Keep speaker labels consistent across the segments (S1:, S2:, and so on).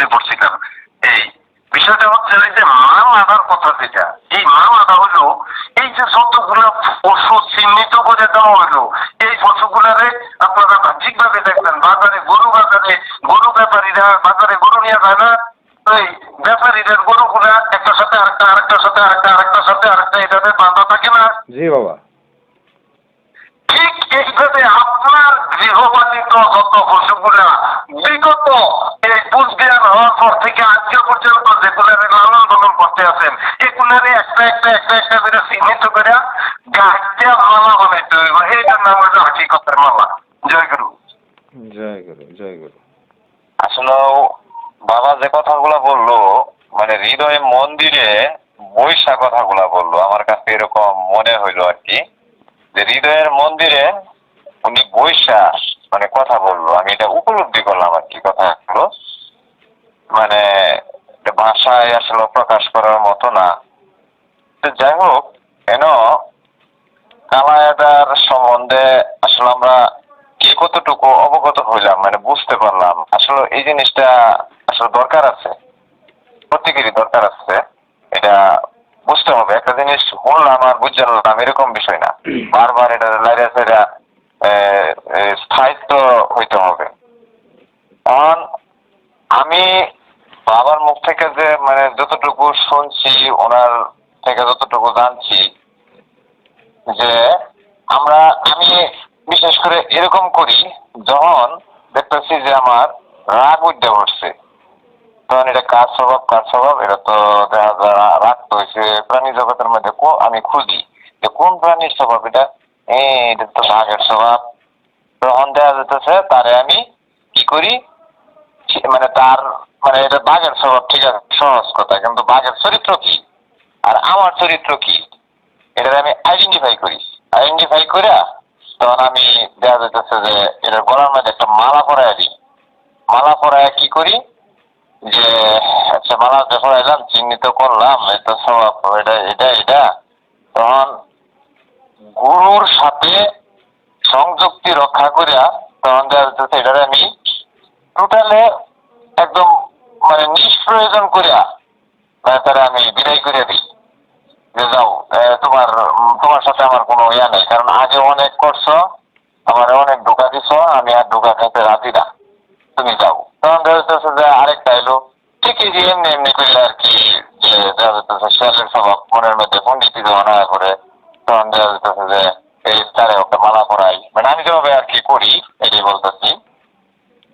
S1: বিপদে পড়ছিলাম। এই বিষয়টা হচ্ছে যে মাল আদার কথা যেটা, এই মাল আদা হলো এই যে যতগুলো পশু চিহ্নিত করে দেওয়া হলো, এই পশুগুলারে আপনারা বাহ্যিকভাবে দেখবেন, বাজারে গরু বাজারে, গরু ব্যাপারীরা বাজারে গরু নিয়ে যায় না ওই ব্যাপারীদের গরুগুলা একটার সাথে আরেকটা আরেকটার সাথে আরেকটা আরেকটার সাথে আরেকটা এটাতে বাঁধা থাকে না
S2: জি বাবা
S1: ঠিক এইভাবে আপনার গৃহপালিত যত পশুগুলা বিগত এই বুঝজ্ঞান হওয়ার পর থেকে আজকে পর্যন্ত যেগুলারে লালন পালন করতে আছেন এগুলারে একটা একটা একটা একটা করে চিহ্নিত করে গাছটা মালা বানাইতে হইব এইটার নাম হলো হাকিকতের মালা জয় গুরু
S2: জয় গুরু জয় গুরু।
S3: আসলে বাবা যে কথাগুলো বলল মানে হৃদয় মন্দিরে বৈশা কথাগুলো বলল, আমার কাছে এরকম মনে হইল আর কি, যে হৃদয়ের মন্দিরে উনি বৈশা মানে কথা বলল। আমি এটা উপলব্ধি করলাম আর কি কথাগুলো মানে ভাষায় আসলে প্রকাশ করার মতো না। তো যাই হোক, কেন কালায়াদার সম্বন্ধে আসলে আমরা কে কতটুকু অবগত হইলাম মানে বুঝতে পারলাম আসলে এই জিনিসটা আসলে দরকার আছে। প্রত্যেকেরই দরকার আছে। এটা বুঝতে হবে। একটা জিনিস শুনলাম আর বুঝলাম এরকম বিষয় না। বারবার এটা লাইরে সেটা স্থায়িত্ব হইতে হবে। কারণ আমি বাবার মুখ থেকে যে মানে যতটুকু শুনছি ওনার থেকে যতটুকু জানছি যে আমরা আমি বিশেষ করে এরকম করি যখন দেখতেছি যে আমার রাগ উঠতে উঠছে তখন এটা কার স্বভাব কার স্বভাব? এটা তো দেখা যায় রাগ তো প্রাণী জগতের মধ্যে আমি খুঁজি যে কোন প্রাণীর স্বভাব এটা? এটা তো বাঘের স্বভাব। তখন দেখা যেতেছে তারে আমি কি করি? মানে তার মানে এটা বাঘের স্বভাব, ঠিক আছে, সহজ কথা, কিন্তু বাঘের চরিত্র কি? আর আমার চরিত্র কি? এটা আমি আইডেন্টিফাই করি। আইডেন্টিফাই করে তখন আমি দেখা যাইতেছে যে এটা গলার মধ্যে একটা মালা পরাই দিই মালা পরায় কি করি যে আচ্ছা মালা যখন চিহ্নিত করলাম এটা স্বভাব এটা এটা এটা। তখন গুরুর সাথে সংযুক্তি রক্ষা করিয়া তখন দেখা যাইতেছে এটারে আমি টোটালে একদম মানে নিষ্প্রয়োজন করিয়া মানে তারা আমি বিদায় করে দিই যে যাও এ, তোমার উম, তোমার সাথে আমার কোনো ইয়া নেই কারণ আগে অনেক করছ আমার অনেক ঢোকা দিছো আমি আর ঢোকা খাইতে রাজি না তুমি যাও তখন দেখা যাচ্ছে যে আরেকটা এলো ঠিকই যে এমনি এমনি করলে আর কি যে দেখা যাচ্ছে শিয়ালের স্বভাব মনের মধ্যে যখন হয়ে যে, এই তারে একটা মালা পরাই। মানে আমি যেভাবে আর কি করি, এটাই বলতেছি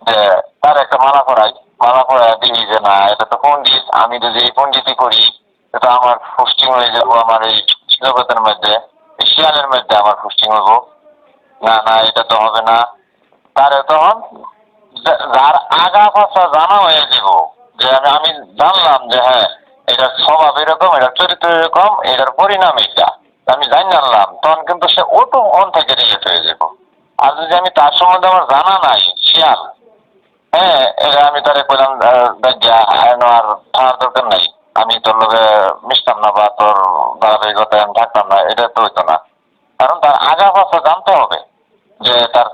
S3: যে, তার একটা মালা পরাই। মালা পরাই দিই যে, না, এটা তো পন্ডিত আমি যদি এই পন্ডিতি করি, এটা আমার ফুস্টিং হয়ে যাব, আমার এই জগতের মধ্যে শিয়ালের মধ্যে আমার ফুস্টিং হব। না না, এটা তো হবে না। তারে তখন যার আগা পাশা জানা হয়ে যাব যে আমি আমি জানলাম যে হ্যাঁ এটার স্বভাব এরকম এটার চরিত্র এরকম এটার পরিণাম এটা আমি জানি জানলাম তখন কিন্তু সে অটো অন থেকে রিলেট হয়ে যাব। আর যদি আমি তার সম্বন্ধে আমার জানা নাই, শিয়াল হ্যাঁ এটা আমি তারে কইলাম দেখা আর থাকার দরকার নাই। আমি তোর লোকে মিশতাম না বা তোর ধারাবাহিকতায় আমি থাকতাম না, এটা তো হইতো না। কারণ তার আগা পাশা জানতে হবে যে তার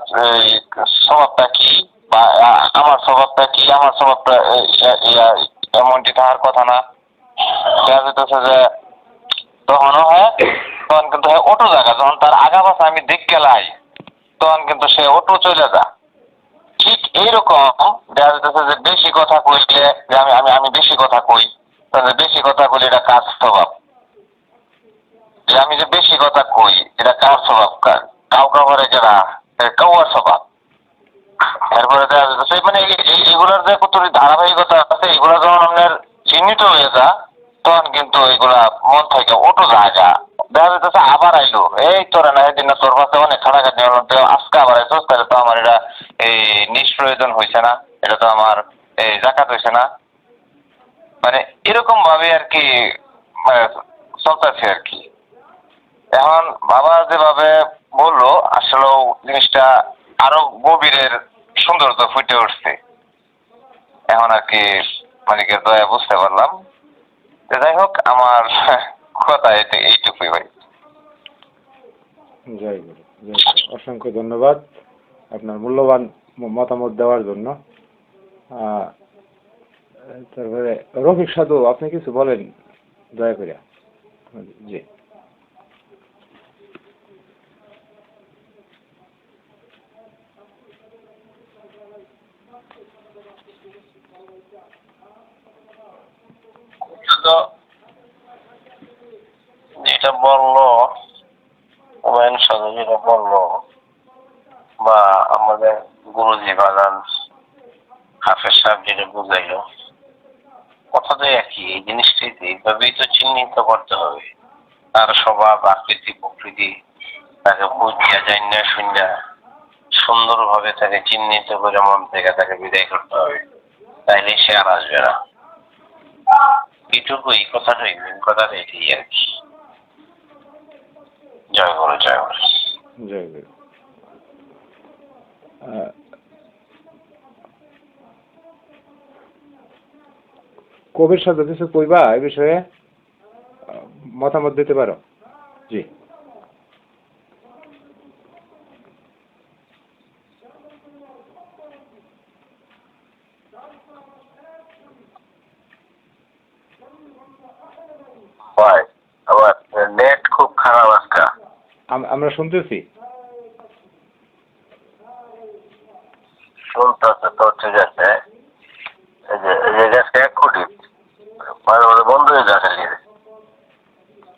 S3: স্বভাবটা কি বা, আমার স্বভাবটা কি, আমার স্বভাবটা এমনটি থাকার কথা না। দেখা যেতেছে যে তখনও হয় তখন কিন্তু হয় অটো জায়গা যখন তার আগা পাশা আমি দেখতে লাই তখন কিন্তু সে অটো চলে যা ঠিক এইরকম দেখা যেতেছে যে বেশি কথা কইলে যে আমি আমি আমি বেশি কথা কই তাহলে বেশি কথা কইলে এটা কাজ স্বভাব যে আমি যে বেশি কথা কই এটা কার স্বভাব কার- কাউ কাউরে যারা কাউয়ার স্বভাব। এরপরে দেখা মানে এই- যে কত ধারাবাহিকতা আছে, এগুলো যখন আপনার চিহ্নিত হয়ে যা তখন কিন্তু এগুলা মন থেকে ওটো জায়গা দেখা যাচ্ছে আবার আইলো, এই তোরা না, এদিন না তোর কাছে অনেক খাটাখাটি হলো আজকে আবার আইসো তাহলে তো আমার এটা এই নিষ্প্রয়োজন হয়েছে না, এটা তো আমার এই জাকাত হয়েছে না। মানে এরকম ভাবে আর কি মানে চলতেছে আর কি। এখন বাবা যেভাবে বলল, আসলেও জিনিসটা আরও গভীরের সৌন্দর্য ফুটে উঠছে। এখন আর কি মালিকের দয়া বুঝতে পারলাম। যাই হোক, আমার কথা এটা এইটুকুই ভাই।
S2: জয় গুরু অসংখ্য ধন্যবাদ আপনার মূল্যবান মতামত দেওয়ার জন্য। তারপরে রফিক সাধু, আপনি কিছু বলেন? দয়া করে জি।
S4: যেটা বলল ওয়েন সাধু যেটা বলল, বা আমাদের গুরুজি বাগান হাফেজ সাহেব যেটা বুঝাইলো, কথা তো একই, এই জিনিসটাই তো এইভাবেই তো চিহ্নিত করতে হবে। তার স্বভাব, আকৃতি, প্রকৃতি তাকে বুঝিয়া, জানিয়া, শুনিয়া সুন্দরভাবে তাকে চিহ্নিত করে মন থেকে তাকে বিদায় করতে হবে। তাইলে সে আর আসবে না। কথাটাই মেন কথাটা আর কি। জয় গুরু জয় গুরু
S2: জয় গুরু কবির সাথে কিছু কইবা এই বিষয়ে? মতামত দিতে পারো? জি
S4: হয় আবার নেট খুব খারাপ আজকে
S2: আম- আমরা শুনতেছি।
S4: শুনতেছে তো ঠিক আছে। যে গ্যাসটা এক কোটি। মাঝে মাঝে বন্ধ হয়ে যাচ্ছে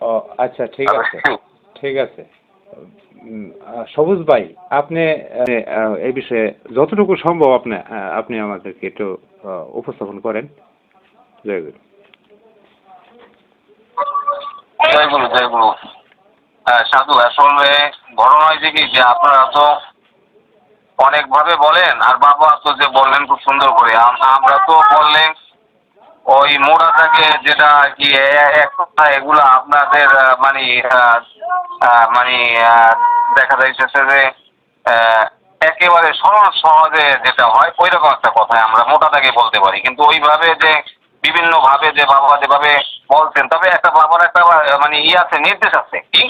S2: ও আচ্ছা ঠিক আছে। ঠিক আছে। সবুজ ভাই আপনি এই বিষয়ে যতটুকু সম্ভব আপনি আপনি আমাদেরকে একটু উপস্থাপন করেন। জয় গুরু।
S4: জয় গুরু জয় গুরু। সাধু, আসলে ঘটনা হয়েছে কি, যে আপনারা তো অনেক ভাবে বলেন, আর বাবা তো যে বললেন খুব সুন্দর করে আমরা তো বললেন ওই মোড়াটাকে যেটা আর কি কথা এগুলা আপনাদের মানে মানে দেখা যাইতেছে যে একেবারে সরল সহজে যেটা হয় ওই রকম একটা কথায় আমরা মোটাটাকে বলতে পারি। কিন্তু ওইভাবে যে বিভিন্ন ভাবে যে বাবা যেভাবে বলছেন তবে একটা বাবার একটা মানে ইয়ে আছে, নির্দেশ আছে। কি?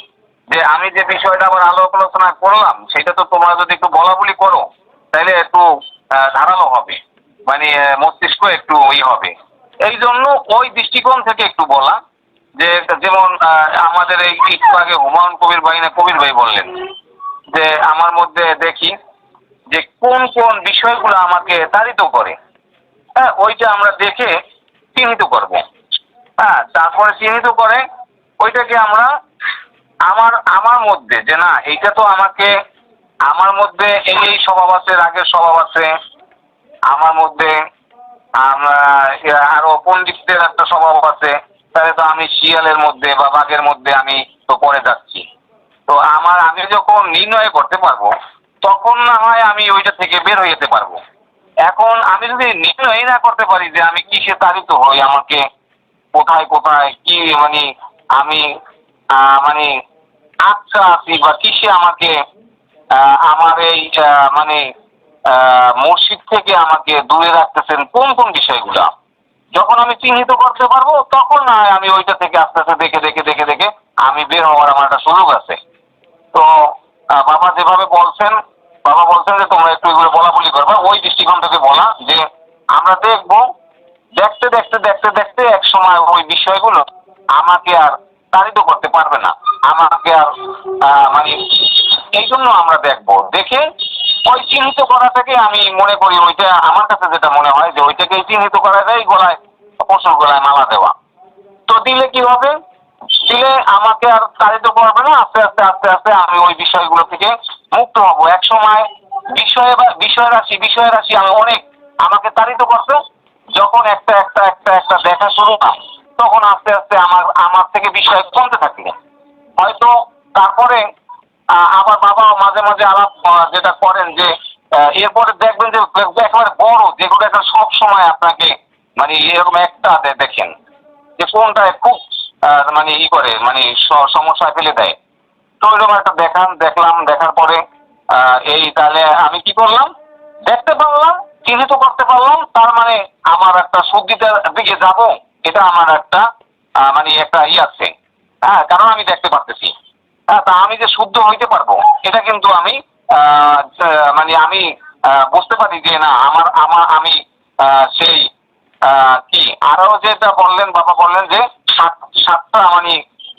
S4: যে আমি যে বিষয়টা আবার আলোক আলোচনা করলাম, সেটা তো তোমরা যদি একটু বলা বলি করো, তাহলে একটু ধারালো হবে। মানে মস্তিষ্ক একটু ই হবে। এই জন্য ওই দৃষ্টিকোণ থেকে একটু বলা, যে যেমন আমাদের এই একটু আগে হুমায়ুন কবির ভাই না কবির ভাই বললেন, যে আমার মধ্যে দেখি যে কোন কোন বিষয়গুলো আমাকে তাড়িত করে। হ্যাঁ ওইটা আমরা দেখে চিহ্নিত করব। হ্যাঁ তারপরে চিহ্নিত করে ওইটাকে আমরা আমার আমার মধ্যে যে না, এইটা তো আমাকে, আমার মধ্যে এই এই স্বভাব আছে, রাগের স্বভাব আছে। আমার মধ্যে আরও পণ্ডিতদের একটা স্বভাব আছে। তাহলে তো আমি শিয়ালের মধ্যে বা বাঘের মধ্যে আমি তো পড়ে যাচ্ছি। তো আমার, আমি যখন নির্ণয় করতে পারব, তখন না হয় আমি ওইটা থেকে বের হয়ে যেতে পারব। এখন আমি যদি নির্ণয় না করতে পারি যে আমি কিসে তাড়িত হই, আমাকে কোথায় কোথায়, কি মানে আমি মানে আচ্ছা আছি বা কিসে আমাকে আমার এই মানে মসজিদ থেকে আমাকে দূরে রাখতেছেন কোন কোন বিষয়গুলো? যখন আমি চিহ্নিত করতে পারব, তখন না আমি ওইটা থেকে আস্তে আস্তে দেখে দেখে দেখে দেখে আমি বের হওয়ার আমার একটা সুযোগ আছে। তো বাবা যেভাবে বলছেন, বাবা বলছেন যে তোমরা একটু এগুলো বলা বলি করবা, ওই দৃষ্টিকোণ থেকে বলা যে আমরা দেখব জন্য আমরা দেখব। দেখে ওই চিহ্নিত করাটাকে আমি মনে করি, ওইটা আমার কাছে যেটা মনে হয় যে ওইটাকে চিহ্নিত করা যায়, গলায়, পশুর গলায় মালা দেওয়া। তো দিলে কি হবে? দিলে আমাকে আর তাড়িত করবে না, আস্তে আস্তে আস্তে আস্তে আমি ওই বিষয়গুলো থেকে মুক্ত হব। এক সময় বিষয় বা বিষয় রাশি বিষয় রাশি আমি অনেক আমাকে তাড়িত করছে। যখন একটা একটা একটা একটা দেখা শুরু হয়, তখন আস্তে আস্তে আমার আমার থেকে বিষয় কমতে থাকে। হয়তো তারপরে আবার বাবা মাঝে মাঝে আলাপ যেটা করেন যে এরপরে দেখবেন যে একেবারে বড়, যেগুলো একটা সব সময় আপনাকে মানে এরকম একটা দেখেন, যে কোনটায় খুব মানে ই করে মানে স- সমস্যায় ফেলে দেয়। তো এরকম একটা দেখান, দেখলাম, দেখার পরে এই তাহলে আমি কি করলাম? দেখতে পারলাম, চিহ্নিত করতে পারলাম, তার মানে আমার একটা শুদ্ধিটার দিকে যাব, এটা আমার একটা মানে একটা ই আছে। হ্যাঁ কারণ আমি দেখতে পারতেছি। হ্যাঁ তা আমি যে শুদ্ধ হইতে পারব, এটা কিন্তু আমি মানে আমি বুঝতে পারি যে না, আমার আমার, আমি সেই কি
S5: আরও যেটা বললেন, বাবা বললেন যে, সাত, সাতটা মানে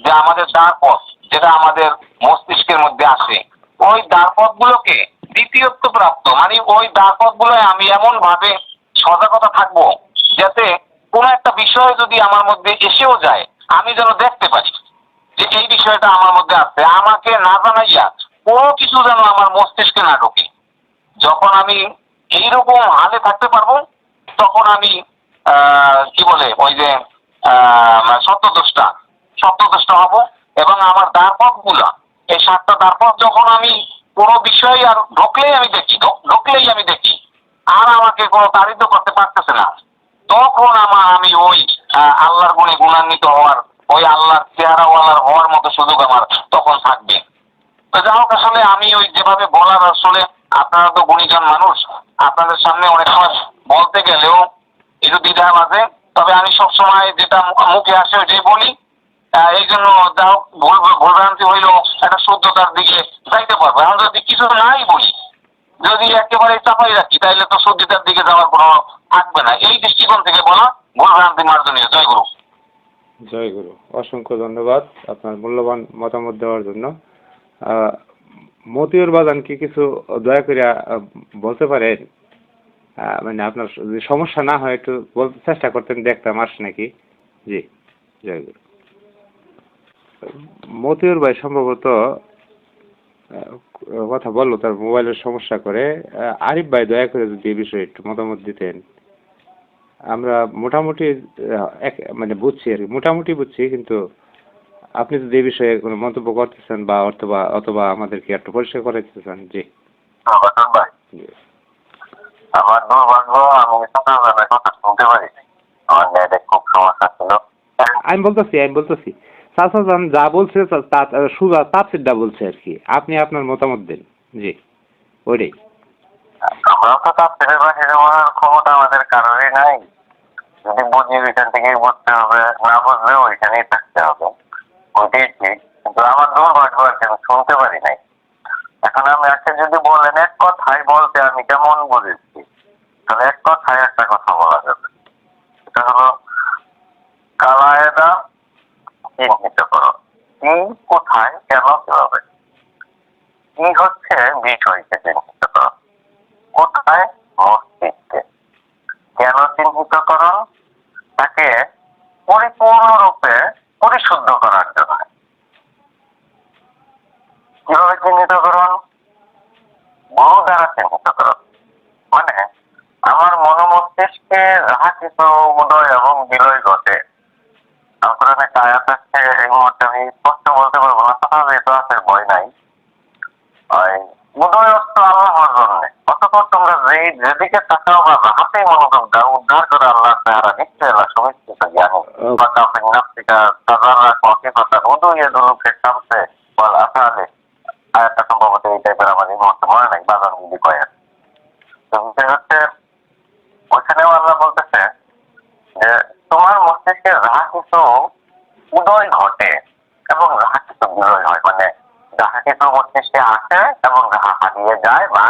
S5: যে আমাদের দ্বারপথ, যেটা আমাদের মস্তিষ্কের মধ্যে আসে ওই দ্বারপথ গুলোকে দ্বিতীয়ত্ব প্রাপ্ত মানে ওই দ্বারপথ গুলোয় আমি এমন ভাবে সজাগতা থাকব, যাতে কোনো একটা বিষয় যদি আমার মধ্যে এসেও যায়, আমি যেন দেখতে পারি। যে এই বিষয়টা আমার মধ্যে আছে আমাকে না জানাইয়া কোনো কিছু যেন আমার মস্তিষ্কে না ঢোকে। যখন আমি এইরকম হালে থাকতে পারব তখন আমি কি বলে ওই যে সত্যদোষটা সত্যদোষটা হব এবং আমার দ্বারপথগুলা এই সাতটা দ্বারপথ যখন আমি কোনো বিষয় আর ঢুকলেই আমি দেখি ঢুক- ঢুকলেই আমি দেখি আর আমাকে কোনো তাড়িত করতে পারতেছে না তখন আমার আমি ওই আহ, আল্লাহর গুণে গুণান্বিত হওয়ার ওই আল্লাহর চেহারাওয়ালার হওয়ার মতো সুযোগ আমার তখন থাকবে তো যাই হোক আসলে আমি ওই যেভাবে বলার আসলে আপনারা তো গুণীজন মানুষ, আপনাদের সামনে অনেক সময় বলতে গেলেও একটু দ্বিধা মাঝে তবে আমি সবসময় যেটা মুখে আসে ওইটাই বলি। এই জন্য যা হোক ভুল ভুলভ্রান্তি হইলেও একটা শুদ্ধতার দিকে যাইতে পারব। এখন যদি কিছু নাই বলি, যদি একেবারে চাপাই রাখি তাহলে তো শুদ্ধতার দিকে যাওয়ার কোনো থাকবে না। এই দৃষ্টিকোণ থেকে বলা, ভুলভ্রান্তি মার্জনীয়। জয় গুরু।
S2: জয় গুরু। অসংখ্য ধন্যবাদ আপনার মূল্যবান মতামত দেওয়ার জন্য। মতিউর বাজান কি কিছু দয়া করে বলতে পারেন মানে আপনার যদি সমস্যা না হয়, একটু বলতে চেষ্টা করতেন, দেখতাম আস নাকি? জি, জয় গুরু। মতিউর ভাই সম্ভবত কথা বলল, তার মোবাইলের সমস্যা করে। আরিফ ভাই, দয়া করে যদি এই বিষয়ে একটু মতামত দিতেন। আমরা মোটামুটি এক মানে বুঝছি আর কি। মোটামুটি বুঝছি, কিন্তু আপনি যদি এই বিষয়ে কোনো মন্তব্য করতেছেন বা অথবা অথবা আমাদেরকে একটু পরিষ্কার করে দিতে চান জি।
S5: আমার দুর্ভাগ্য আমি সকালবেলা কথা শুনতে পারি। আমার নেটে খুব সমস্যা ছিল।
S2: আমি বলতেছি আমি বলতেছি। চাচা যান যা বলছে সুজা তাপসিরটা বলছে আর কি। আপনি আপনার মতামত দেন জি। ওইটাই।
S5: আমরা তো তার ছেলের বাহিরে ক্ষমতা আমাদের কারোরই নাই। যদি বুঝি ওইখান থেকেই বুঝতে হবে না বুঝলে ওইখানেই থাকতে হবে। ওইটাই কিন্তু আমার দুর্ভাগ্য আছে আমি শুনতে পারি নাই। এখন আমি একটা যদি বলেন, এক কথায় বলতে আমি কেমন বুঝেছি? তাহলে এক কথায় একটা কথা বলা যাবে। এটা হলো, কালায়দা চিহ্নিত করো কি কোথায়, কেন, কীভাবে? কি হচ্ছে বিষয়কে চিহ্নিত করো কোথায় মস্তিষ্কে কেন চিহ্নিতকরণ তাকে পরিপূর্ণরূপে পরিশুদ্ধ করার জন্য কীভাবে চিহ্নিতকরণ গুরু দ্বারা চিহ্নিতকরণ মানে আমার মনোমস্তিষ্কে যাহা কিছু উদয় এবং বিলয় ঘটে। একটা আয়াত আছে এই মুহূর্তে আমি স্পষ্ট বলতে পারব না, তথাপি যেহেতু আছে ভয় নাই। উদয়স্ত আল্লাহর জন্য। অতপর তোমরা যে যেদিকে তাকাও বা হাতে মনোযোগ দাও উদ্ধার করে আল্লাহ তাহারা নিশ্চয় আল্লাহ সুমিষ্টিত জ্ঞানী বা কাফির নাফসিকা তাজারা কফি পাতা উদু ইয়াদুলুকে সামসে বল আসালে আয়াতটা সম্ভবত এই টাইপের আমার এই মুহূর্তে মনে নাই বাজার যদি কয় আর। তো বিষয় হচ্ছে ওইখানেও আল্লাহ বলতেছে যে তোমার মস্তিষ্কে যাহা কিছু উদয় ঘটে এবং বিলয় হয় মানে যাহাকে কিছু মস্তিষ্কে আসে এবং যাহা হারিয়ে যায় বা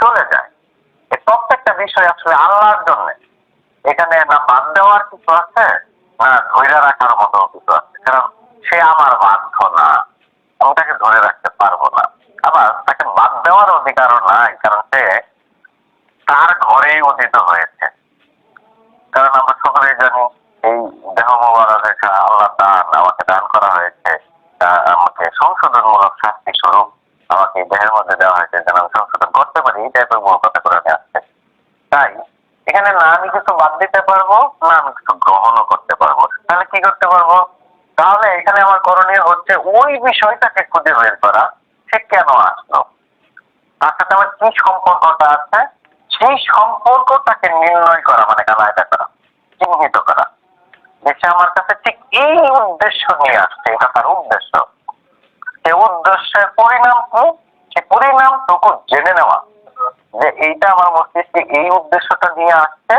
S5: চলে যায়। প্রত্যেকটা বিষয় আসলে আল্লাহর জন্য। এখানে না বাদ দেওয়ার কিছু আছে না ধরে রাখার মতো কিছু আছে কারণ সে আমার বাধ্য না আমি তাকে ধরে রাখতে পারব না আবার তাকে বাদ দেওয়ার অধিকারও নাই কারণ সে তার ঘরেই উদিত হয়েছে কারণ আমরা সকলেই জানি এই দেহ মোবারক রেখা আল্লাহ দান আমাকে দান করা হয়েছে তা আমাকে সংশোধনমূলক শাস্তি স্বরূপ আমাকে এই দেহের মধ্যে দেওয়া হয়েছে যেন আমি সংশোধন করতে পারি এই টাইপের মূল কথা করে আসছে তাই এখানে না আমি কিছু বাদ দিতে পারব না আমি কিছু গ্রহণও করতে পারব তাহলে কি করতে পারব তাহলে এখানে আমার করণীয় হচ্ছে ওই বিষয়টাকে খুঁজে বের করা, সে কেন আসলো? তার সাথে আমার কি সম্পর্কটা আছে? সেই সম্পর্কটাকে নির্ণয় করা মানে কালায়দা করা, চিহ্নিত করা। সে আমার কাছে ঠিক এই উদ্দেশ্য নিয়ে আসছে, এটা তার উদ্দেশ্য। সে উদ্দেশ্যের পরিণাম কি? সে পরিণামটুকু জেনে নেওয়া। যে এইটা আমার মস্তিষ্কে এই উদ্দেশ্যটা নিয়ে আসছে,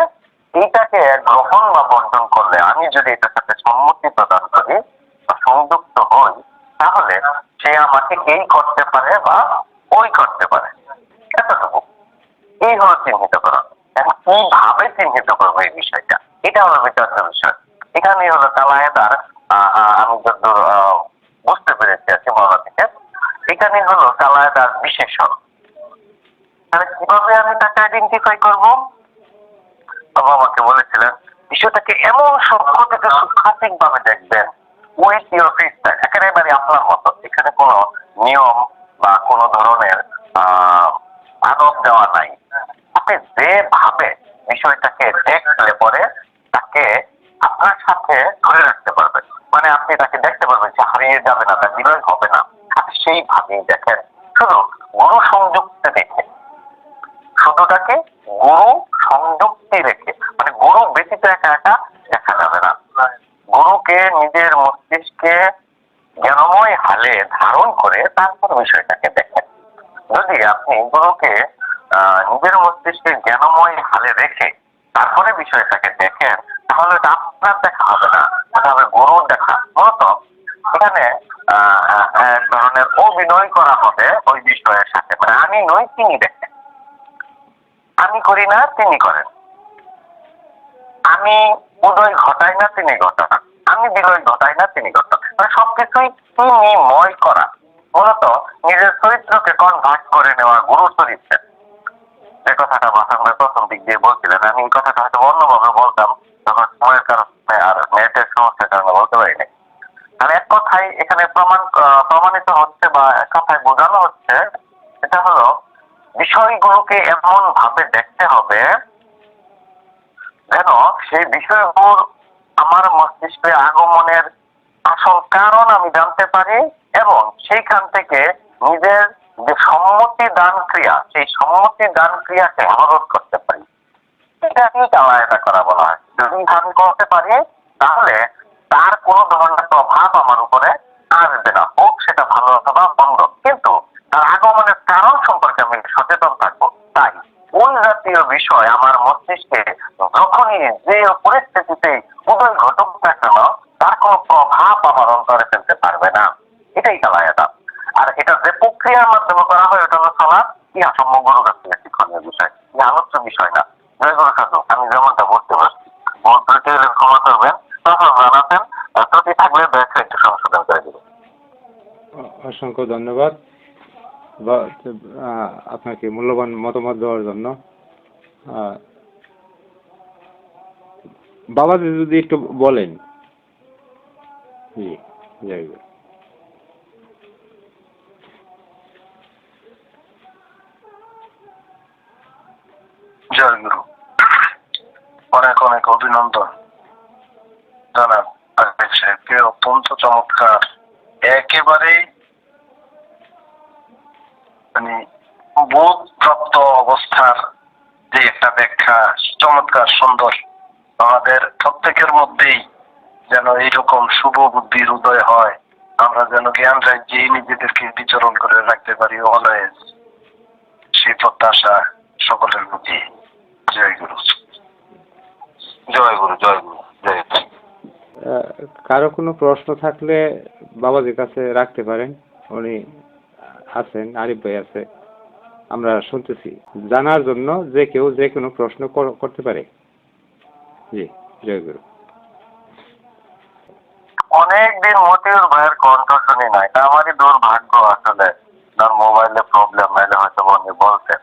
S5: এইটাকে গ্রহণ বা বর্জন করলে, আমি যদি এটার সাথে সম্মতি প্রদান করি বা সংযুক্ত হই তাহলে সে আমাকে এই করতে পারে বা ওই করতে পারে। এতটুকু। এই হলো চিহ্নিত করা এখন কীভাবে চিহ্নিত করব এই বিষয়টা? এটা হলো বিচার্য বিষয়। এখানে হলো কালায়েদার আমি যতদূর বুঝতে পেরেছি আর কি বলা থেকে, এখানে হলো কালায়েদার বিশেষণ। তাহলে কীভাবে আমি তাকে আইডেন্টিফাই করব? বাবা আমাকে বলেছিলেন, বিষয়টাকে এমন সূক্ষ্ম থেকে সূক্ষ্মাতিক ভাবে দেখবেন। উইথ ইউর ফিডব্যাক একেবারে আপনার মতো, এখানে কোনো নিয়ম বা কোনো ধরনের আদব দেওয়া নাই। আপনি যেভাবে বিষয়টাকে দেখলে পরে তাকে আপনার সাথে ধরে রাখতে পারবেন। মানে আপনি তাকে দেখতে পারবেন যে হারিয়ে যাবে না, তার বিনয় হবে না। আপনি সেইভাবেই দেখেন, শুধু গুরু সংযুক্ত দেখে শুধুটাকে গুরু সংযুক্তি রেখে মানে গুরু ব্যতীত একা একা দেখা যাবে না। গুরুকে নিজের মস্তিষ্কে জ্ঞানময় ধারণ করে তারপর বিষয়টাকে দেখেন যদি আপনি আহ, নিজের মস্তিষ্কে জ্ঞানময় হালে রেখে তারপরে বিষয়টাকে দেখেন তাহলে এটা আপনার দেখা হবে না এটা হবে গুরুর দেখা। মূলত এখানে এক ধরনের অভিনয় করা হবে ওই বিষয়ের সাথে। মানে আমি নই তিনি দেখেন। আমি করি না তিনি করেন। আমি উদয় ঘটাই না তিনি ঘটান আমি বিনয় ঘটাই না তিনি ঘটান মানে সবকিছুই তিনি ময় করা মূলত নিজের চরিত্রকে কনভার্ট করে নেওয়া গুরু চরিত্রে এই দিয়ে বলছিলেন আমি এই কথাটা হয়তো অন্যভাবে বলতাম তখন সময়ের কারণে আর নেটের সমস্যার কারণে বলতে পারিনি এক কথায় এখানে প্রমাণ প্রমাণিত হচ্ছে বা এক কথায় বোঝানো হচ্ছে সেটা হলো বিষয়গুলোকে এমন ভাবে দেখতে হবে যেন সেই বিষয়গুলোর আমার মস্তিষ্কে আগমনের আসল কারণ আমি জানতে পারি এবং সেইখান থেকে নিজের যে সম্মতি দান ক্রিয়া সেই সম্মতি দান ক্রিয়াকে অবরোধ করতে পারি? এটাকেই চালায়তা করা বলা হয়। যদি করতে পারি, তাহলে তার কোন ধরনের প্রভাব আমার উপরে আসবে না। হোক সেটা ভালো অথবা মন্দ। কিন্তু তার আগমনের কারণ সম্পর্কে আমি সচেতন থাকব। তাই ওই জাতীয় বিষয় আমার মস্তিষ্কে যখনই যে পরিস্থিতিতে উদয় ঘটুক না কেন, তার কোনো প্রভাব আমার অন্তরে ফেলতে পারবে না এটাই কালায়াতা আর এটা যে প্রক্রিয়ার মাধ্যমে করা হয় ওটা হলো সলাপ ইহা সম্মগুরু কাছ থেকে শিক্ষণীয় বিষয় ইহা আলোচ্য বিষয় না জয় গুরু সাধু আমি যেমনটা বলতে পারছি ভুল ত্রুটি হলে ক্ষমা করবেন তখন জানাতেন আর ত্রুটি থাকলে দয়া করে একটু সংশোধন করে দেবেন
S2: অ- অসংখ্য ধন্যবাদ আপনাকে মূল্যবান মতামত দেওয়ার জন্য। বাবাজি যদি একটু বলেন।
S5: অনেক অনেক অভিনন্দন। জানান অত্যন্ত চমৎকার একেবারেই মানে বোধ প্রাপ্ত অবস্থার যে একটা ব্যাখ্যা চমৎকার সুন্দর। আমাদের প্রত্যেকের মধ্যেই যেন এইরকম শুভ বুদ্ধির উদয় হয়। আমরা যেন জ্ঞান রাজ্যেই নিজেদেরকে বিচরণ করে রাখতে পারি অলওয়েজ সেই প্রত্যাশা সকলের প্রতি। জয় গুরু। জয় গুরু জয় গুরু জয় গুরু।
S2: কারও কোনো প্রশ্ন থাকলে বাবাজির কাছে রাখতে পারেন। উনি আছেন, আরিফ ভাই আছে। আমরা শুনতেছি। জানার জন্য যে কেউ যে কোনো প্রশ্ন করতে পারে। জি জয় গুরু
S5: অনেকদিন মতিউর ভাইয়ের কণ্ঠ শুনি নাই। তা আমারই দুর্ভাগ্য আসলে। তার মোবাইলে প্রবলেম নাইলে হয়তো উনি বলতেন।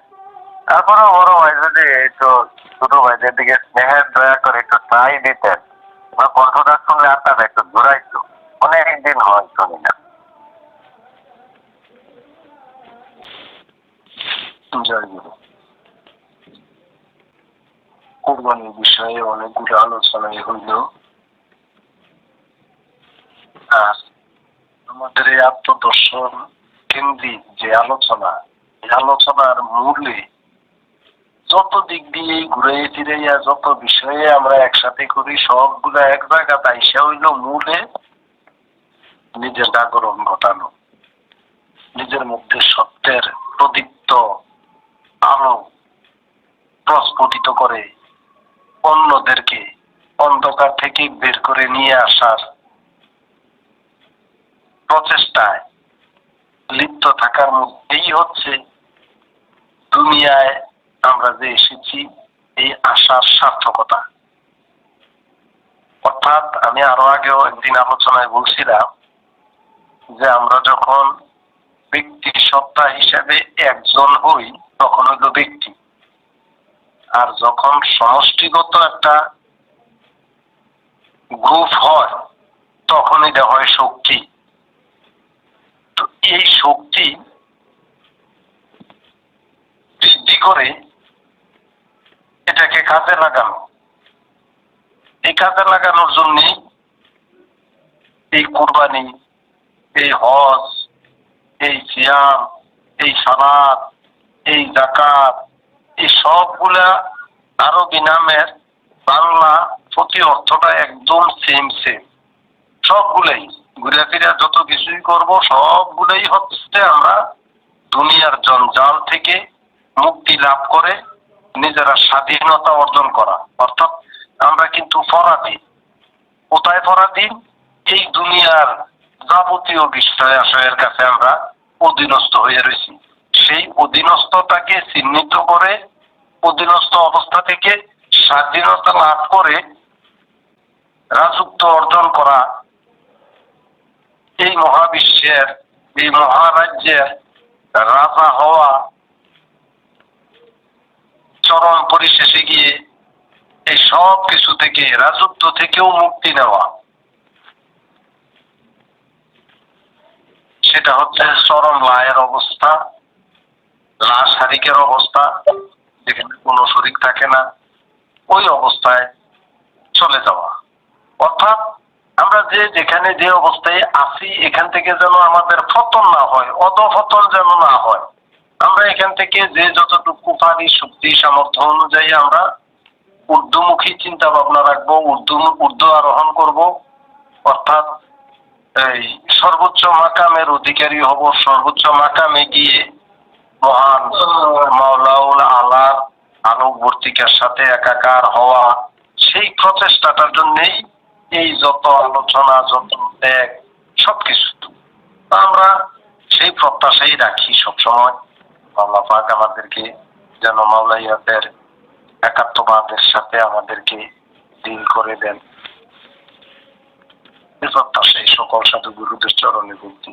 S5: তারপরে বড় ভাই যদি একটু ছোট ভাইদের দিকে স্নেহের দয়া করে একটু ট্রাই দিতেন, বা কণ্ঠটা শুনলে আপনারা একটু জোড়াইতো অনেকদিন হয় শুনি না জয় গুরু কোরবানির বিষয়ে অনেকগুলো আলোচনাই হইল। আর আমাদের এই আত্মদর্শন কেন্দ্রিক যে আলোচনা, এই আলোচনার মূলে যত দিক দিয়ে ঘুরে ফিরাইয়া, যত বিষয়ে আমরা একসাথে করি, সবগুলো এক জায়গাতে আইসা হইল মূলে নিজের জাগরণ ঘটানো, নিজের মধ্যে সত্যের প্রদীপ্ত আলো প্রস্ফুটিত করে অন্যদেরকে অন্ধকার থেকে বের করে নিয়ে আসার প্রচেষ্টায় লিপ্ত থাকার মধ্যেই হচ্ছে, দুনিয়ায় আমরা যে এসেছি, এই আশার সার্থকতা।
S6: অর্থাৎ আমি আরও আগেও একদিন আলোচনায় বলছিলাম যে আমরা যখন ব্যক্তি সত্তা হিসাবে একজন হই তখন হইল ব্যক্তি। আর যখন সমষ্টিগত একটা গ্রুপ হয়, তখন এটা হয় শক্তি। তো এই শক্তি বৃদ্ধি করে এটাকে কাজে লাগানো। এই কাজে লাগানোর জন্য এই কোরবানি, এই হজ, এই সিয়াম, এই সালাদ এই জাকাত এই সবগুলা আরবি নামের বাংলা প্রতি অর্থটা একদম সেম সেম সবগুলাই, ঘুরে ফিরে যত কিছুই করব, সবগুলাই হচ্ছে আমরা দুনিয়ার জঞ্জাল থেকে মুক্তি লাভ করে নিজেরা স্বাধীনতা অর্জন করা। অর্থাৎ আমরা কিন্তু পরাধীন। কোথায় পরাধীন? এই দুনিয়ার যাবতীয় বিষয় আশয়ের কাছে আমরা অধীনস্থ হয়ে রয়েছি। সেই অধীনস্থতাকে চিহ্নিত করে অধীনস্থ অবস্থা থেকে স্বাধীনতা লাভ করে রাজত্ব অর্জন করা এই মহাবিশ্বের, এই মহারাজ্যের রাজা হওয়া চরম পরিশেষে গিয়ে এই সব কিছু থেকে, রাজত্ব থেকেও মুক্তি নেওয়া। সেটা হচ্ছে চরম লায়ের অবস্থা। লা শারিকের অবস্থা, যেখানে কোনো শরিক থাকে না, ওই অবস্থায় চলে যাওয়া। অর্থাৎ আমরা যে যেখানে যে অবস্থায় আছি, এখান থেকে যেন আমাদের ফতন না হয় অধপতন যেন না হয়, আমরা এখান থেকে যে যতটুকু পারি শক্তি, সামর্থ্য অনুযায়ী আমরা ঊর্ধ্বমুখী চিন্তা ভাবনা রাখব, ঊর্ধ্ব ঊর্ধ্ব আরোহণ করব। অর্থাৎ এই সর্বোচ্চ মাকামের অধিকারী হব, সর্বোচ্চ মাকামে গিয়ে মহান মাওলাউল আলার আনুবর্তিকার সাথে একাকার হওয়া সেই প্রচেষ্টাটার জন্যই এই যত আলোচনা, যত ত্যাগ, সবকিছু আমরা সেই প্রত্যাশাই রাখি সবসময়। আল্লাহ পাক আমাদেরকে যেন মাওলাইয়াদের একাত্মবাদের সাথে আমাদেরকে ডিল করে দেন। এই প্রত্যাশাই সকল সাধু গুরুদের চরণে বলছি।